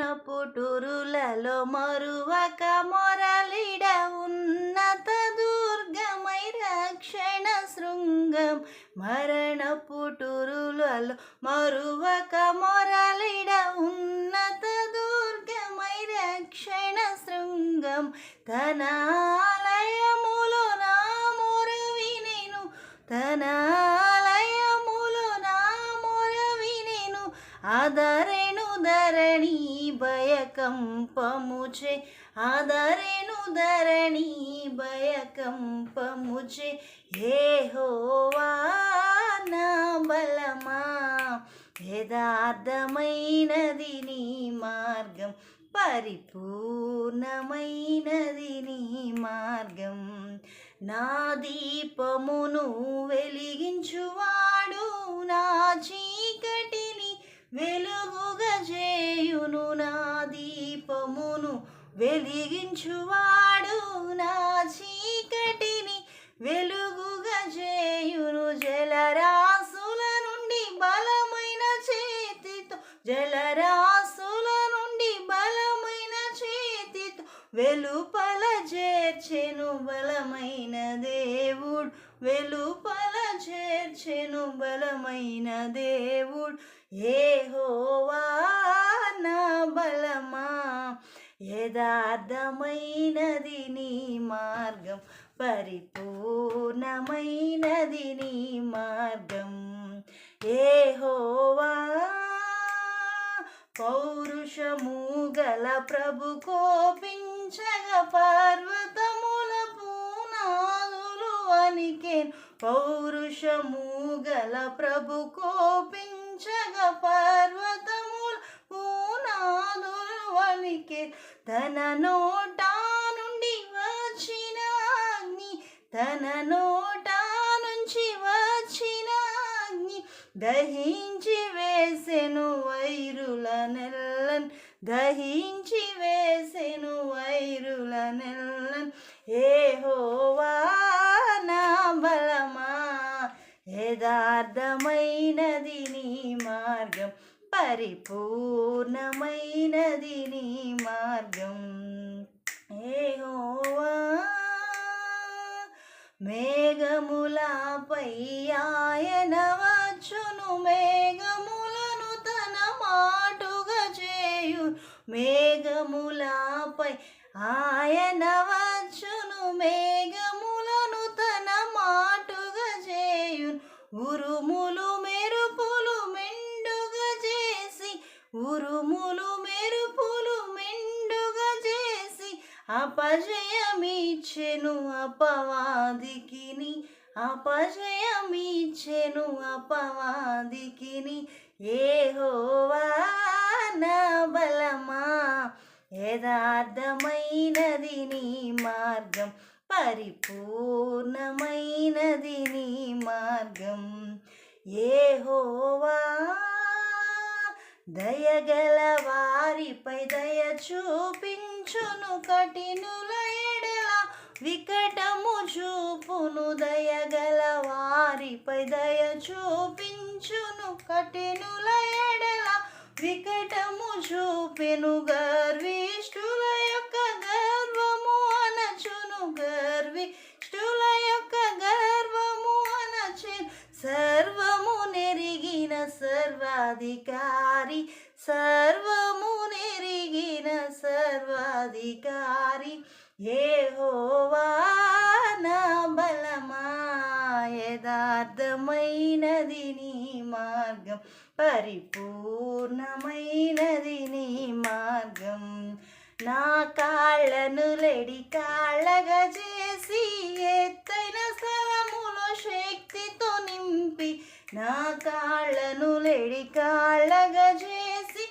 మరణ పుటురులలో మరువక మొరలిడ ఉన్నత దుర్గమై రక్షణ శృంగం. మరణ పుటురులలో మరువక మొరలిడ ఉన్నత దుర్గమై రక్షణ శృంగం. తన ఆలయములో నా మొరవి నేను తన ఆలయములో నా మొరవి నేను. ఆదరెను ధరణి భయకంపముచే ఆదరెను ధరణి భయకంపముచే ఏ హోవా నా బలమా? యథార్థమైనది నీ మార్గం పరిపూర్ణమైనది నీ మార్గం. నా దీపమును వెలిగించువా? వెలుగుగా చేయును నా దీపమును. వెలిగించువాడు నా చీకటిని. వెలుగుగా చేయును జలరాసుల నుండి బలమైన చేతితో. జలరాసుల నుండి బలమైన చేతితో. వెలుపల చేర్చెను బలమైన దేవుడు. వెలుపల చేర్చెను బలమైన దేవుడు ఏ హోవా నా బలమా? యథార్థమైనది నీ మార్గం పరిపూర్ణమైనది నీ మార్గం. ఏ హోవా పౌరుషము గల ప్రభు కోపించగ పర్వతముల పూనాదులు అనికేన్. పౌరుషము గల ప్రభు కోపించగ పర్వతముల పూనాదులు వణికే తన నోటా నుండి వచ్చిన అగ్ని తన నోటా నుంచి వచ్చిన అగ్ని దహించి వేసెను వైరుల నెల్లన్ దహించి వేసెను వైరుల నెల్లన్. ఏ హోవా యథార్థమైనది నీ మార్గం పరిపూర్ణమైనది నీ మార్గం. ఏహోవా మేఘములపై ఆయన వచ్చును మేఘములను తన మాటుగా చేయు మేఘములపై ఆయన వచ్చును మే ఉరుములు మెరుపులు మెండుగా చేసి ఉరుములు మెరుపులు మెండుగా చేసి అపజయమిచ్చెను అపవాదికిని అపజయమిచ్చెను అపవాదికిని. ఏ నా బలమా యథార్థమైనది నీ మార్గం పరిపూర్ణమైనది నీ మార్గం. ఏ హోవా దయగల వారిపై దయ చూపించును కఠినుల ఎడల వికటము చూపును దయగల వారిపై దయ చూపించును కఠినుల ఎడల వికటము చూపెను గర్విష్ఠుల సర్వాధికారి సర్వము నెరిగిన సర్వాధికారి ఏ హోవా నా బలమా యథార్థమైనది నీ మార్గం పరిపూర్ణమైనది నీ మార్గం నా కాళ్ళను లెడి కాళ్ళగా నా కాళ్ళను లేడి కాళ్ళగా చేసి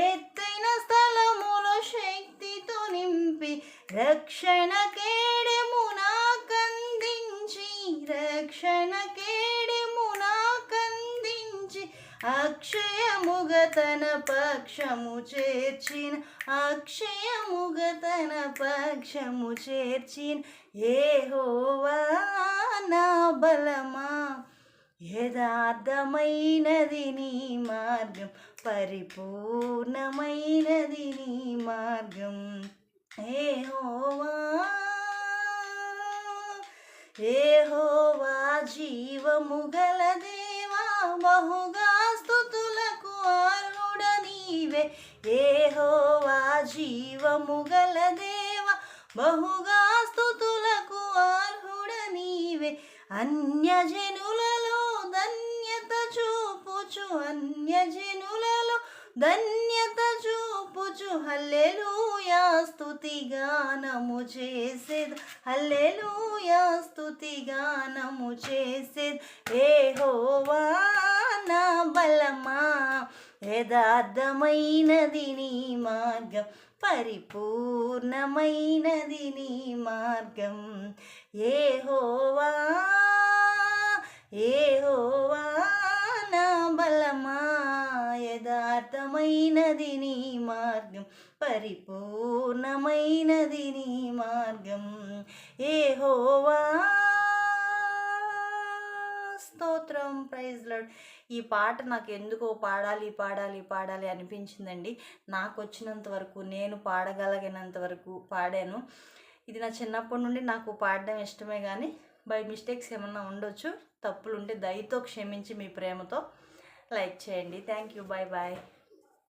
ఎత్తైన స్థలములో శక్తితో నింపి రక్షణ కేడెము నాకందించి రక్షణ కేడెము నాకందించి అక్షయముగ తన పక్షము చేర్చిన అక్షయముగ తన పక్షము చేర్చిన ఏ హోవా నా బలమా? యథార్థమైనది నీ మార్గం పరిపూర్ణమైనది నీ మార్గం. ఏ హోవా ఏ హోవా జీవము గల దేవా బహుగా స్థుతులకు ఆరుడ నీవే ఏ హోవా జీవము గల దేవా బహుగా స్థుతులకు ఆర్హుడ నీవే అన్యజను అన్యజనులలో ధన్యత చూపుచు. హల్లెలూయా స్తుతి గానము చేసేది. హల్లెలూయా స్తుతి గానము చేసేది. ఏహోవా నా బలమా యథార్థమైనది నీ మార్గం. పరిపూర్ణమైనది నీ మార్గం. ఏహోవా ఏహోవా యథార్థమైనది నీ మార్గం పరిపూర్ణమైనది నీ మార్గం. ఏహోవా! స్తోత్రం ప్రైజ్ లాడ్. ఈ పాట నాకు ఎందుకో పాడాలి పాడాలి పాడాలి అనిపించిందండి. నాకు వచ్చినంత వరకు నేను పాడగలిగినంత వరకు పాడాను. ఇది నా చిన్నప్పటి నుండి నాకు పాడడం ఇష్టమే కానీ బై మిస్టేక్స్ ఏమన్నా ఉండొచ్చు. తప్పులు ఉంటే దయతో క్షమించి మీ ప్రేమతో లైక్ చేయండి. Thank you. Bye bye